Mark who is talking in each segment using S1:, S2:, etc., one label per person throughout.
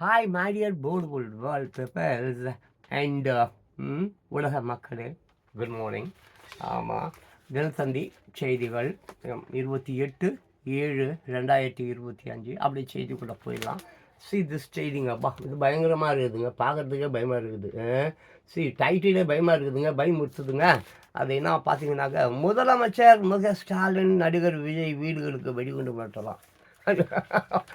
S1: Hi my dear powerful wallpapers and உலக மக்களே good morning ஆமாம் தினத்தந்தி செய்திகள் இருபத்தி எட்டு ஏழு ரெண்டாயிரத்தி இருபத்தி அஞ்சு அப்படி செய்திக்குள்ளே போயிடலாம். சி திஸ் செய்திங்க அப்பா இது பயங்கரமாக இருக்குதுங்க. பார்க்குறதுக்கே பயமாக இருக்குது. சி டைட்டிலே பயமாக இருக்குதுங்க. பயமுறுத்துதுங்க. அது என்ன பார்த்தீங்கன்னாக்க முதலமைச்சர் முக ஸ்டாலின் நடிகர் விஜய் வீடுகளுக்கு வெடிகுண்டு மாட்டலாம்.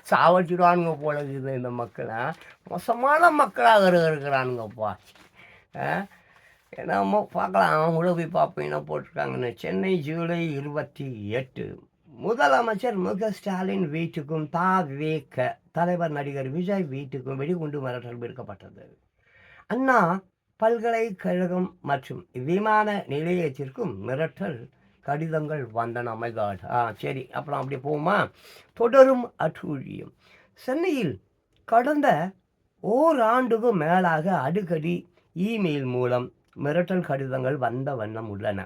S1: சாவடிச்சிடுவானுங்க போல இருக்குது இந்த மக்களை மோசமான மக்களாக இருக்கிறானுங்கப்பா. ஆ? என்னமோ பார்க்கலாம். அவங்கள போய் பார்ப்பீங்கன்னா என்ன போட்டிருக்காங்கன்னு. சென்னை ஜூலை இருபத்தி எட்டு. முதலமைச்சர் முக ஸ்டாலின் வீட்டுக்கும் தா. வேக்க தலைவர் நடிகர் விஜய் வீட்டுக்கும் வெடிகுண்டு மிரட்டல் விடுக்கப்பட்டது. அண்ணா பல்கலைக்கழகம் மற்றும் விமான நிலையத்திற்கும் மிரட்டல் கடிதங்கள் வந்தன மை காட் ஆ சரி அப்புறம் அப்படி போகுமா தொடரும் அட்டூழியம். சென்னையில் கடந்த ஓராண்டுக்கு மேலாக அடிக்கடி இமெயில் மூலம் மிரட்டல் கடிதங்கள் வந்த வண்ணம் உள்ளன.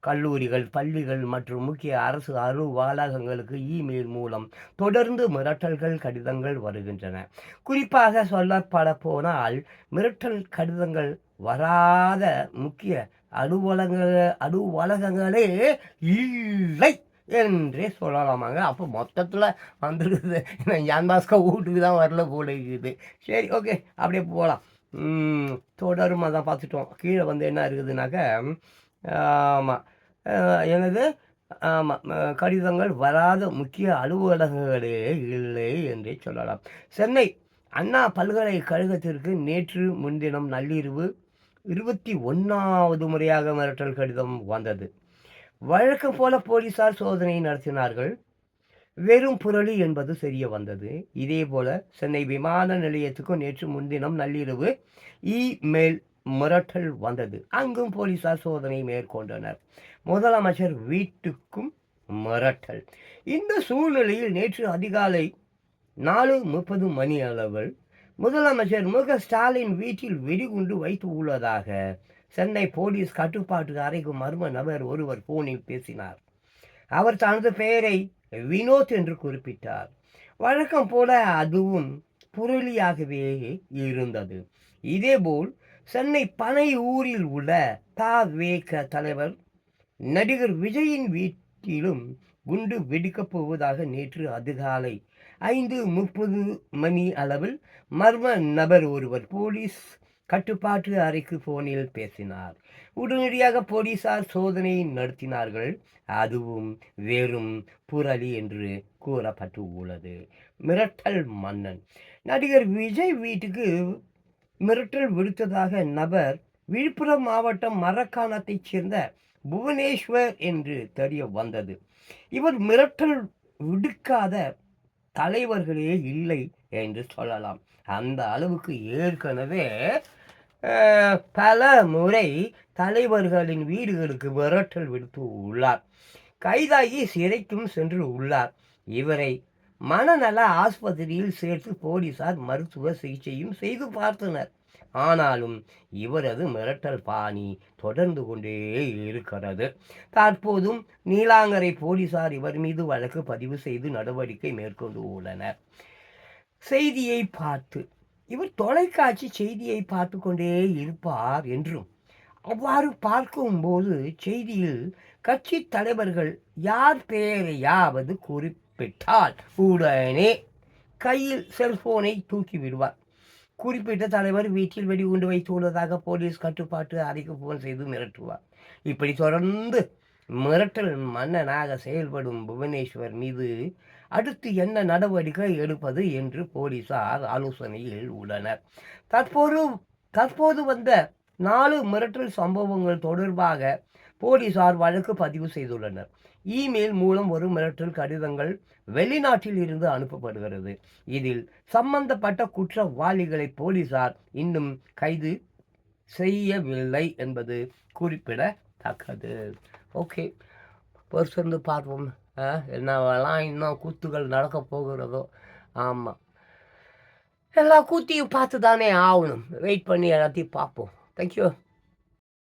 S1: கல்லூரிகள் பள்ளிகள் மற்றும் முக்கிய அரசு அலுவலகங்களுக்கு இமெயில் மூலம் தொடர்ந்து மிரட்டல்கள் கடிதங்கள் வருகின்றன. குறிப்பாக சொல்லப்பட போனால் மிரட்டல் கடிதங்கள் வராத முக்கிய அலுவலகங்கள் அலுவலகங்களே இல்லை என்றே சொல்லலாமாங்க. அப்போ மொத்தத்தில் வந்துருக்குது. ஜான் பாஸ்கோ வீட்டுக்கு தான் வரல போல இருக்குது. சரி ஓகே அப்படியே போகலாம் தொடரும் அதான் பார்த்துட்டோம். கீழே வந்து என்ன இருக்குதுனாக்க ஆமாம் எனது ஆமாம் கடிதங்கள் வராத முக்கிய அலுவலகங்களே இல்லை என்றே சொல்லலாம். சென்னை அண்ணா பல்கலைக்கழகத்திற்கு நேற்று முன்தினம் நள்ளிரவு இருபத்தி ஒன்றாவது முறையாக மிரட்டல் கடிதம் வந்தது. வழக்கம் போல போலீசார் சோதனை நடத்தினார்கள். வெறும் புரளி என்பது தெரிய வந்தது. இதே போல சென்னை விமான நிலையத்துக்கும் நேற்று முன்தினம் நள்ளிரவு இமெயில் மிரட்டல் வந்தது. அங்கும் போலீசார் சோதனை மேற்கொண்டனர். முதலமைச்சர் வீட்டுக்கும் மிரட்டல். இந்த சூழ்நிலையில் நேற்று அதிகாலை நாலு முப்பது மணி அளவில் முதலமைச்சர் மு க. ஸ்டாலின் வீட்டில் வெடிகுண்டு வைத்து உள்ளதாக சென்னை போலீஸ் கட்டுப்பாட்டு அறைக்கு மர்ம நபர் ஒருவர் போனில் பேசினார். அவர் தனது பெயரை வினோத் என்று குறிப்பிட்டார். வழக்கம் போல அதுவும் புரளியாகவே இருந்தது. இதேபோல் சென்னை பனை ஊரில் உள்ள தா வேக தலைவர் நடிகர் விஜயின் வீட்டிலும் குண்டு வெடிக்கப் போவதாக நேற்று அதிகாலை ஐந்து முப்பது மணி அளவில் மர்ம நபர் ஒருவர் போலீஸ் கட்டுப்பாட்டு அறைக்கு போனில் பேசினார். உடனடியாக போலீசார் சோதனை நடத்தினார்கள். அதுவும் வெறும் புரளி என்று கூறப்பட்டு உள்ளது மிரட்டல் மன்னன். நடிகர் விஜய் வீட்டுக்கு மிரட்டல் விடுத்ததாக நபர் விழுப்புரம் மாவட்டம் மரக்காணத்தைச் சேர்ந்த புவனேஸ்வர் என்று தெரிய வந்தது இவர் மிரட்டல் விடுக்காத தலைவர்களே இல்லை என்று சொல்லலாம். அந்த அளவுக்கு ஏற்கனவே பல முறை தலைவர்களின் வீடுகளுக்கு மிரட்டல் விடுத்து உள்ளார். கைதாகி சிறைக்கும் சென்று உள்ளார். இவரை மனநல ஆஸ்பத்திரியில் சேர்த்து போலீசார் மருத்துவ சிகிச்சையும் செய்து பார்த்தனர். ஆனாலும் இவரது மிரட்டல் பாணி தொடர்ந்து கொண்டே இருக்கிறது. தற்போதும் நீலாங்கரை போலீசார் இவர் மீது வழக்கு பதிவு செய்து நடவடிக்கை மேற்கொண்டு உள்ளனர். செய்தியை பார்த்து இவர் தொலைக்காட்சி செய்தியை பார்த்து கொண்டே இருப்பார் என்றும் அவ்வாறு பார்க்கும்போது செய்தியில் கட்சி தலைவர்கள் யார் பெயரையாவது விட்டால் உடனே கையில் செல்போனை தூக்கி விடுவார் குறிப்பிட்ட தலைவர் வீட்டில் வெடிகுண்டு வைத்துள்ளதாக போலீஸ் கட்டுப்பாட்டு அறைக்கு போன் செய்து மிரட்டுவார். இப்படி தொடர்ந்து மிரட்டல் மன்னனாக செயல்படும் புவனேஸ்வர் மீது அடுத்து என்ன நடவடிக்கை எடுப்பது என்று போலீசார் ஆலோசனையில் உள்ளனர். தற்போது தற்போது வந்த நாலு மிரட்டல் சம்பவங்கள் தொடர்பாக போலீசார் வழக்கு பதிவு செய்துள்ளனர். இமெயில் மூலம் ஒரு மிரட்டல் கடிதங்கள் வெளிநாட்டில் இருந்து அனுப்பப்படுகிறது. இதில் சம்பந்தப்பட்ட குற்றவாளிகளை போலீசார் இன்னும் கைது செய்யவில்லை என்பது குறிப்பிடத்தக்கது. ஓகே. பொறுத்திருந்து பார்ப்போம். ஆ, என்னவெல்லாம் இன்னும் கூத்துகள் நடக்க போகிறதோ. ஆமாம் எல்லா கூத்தையும் பார்த்து தானே ஆகணும். வெயிட் பண்ணி எல்லாத்தையும் பார்ப்போம். தேங்க்யூ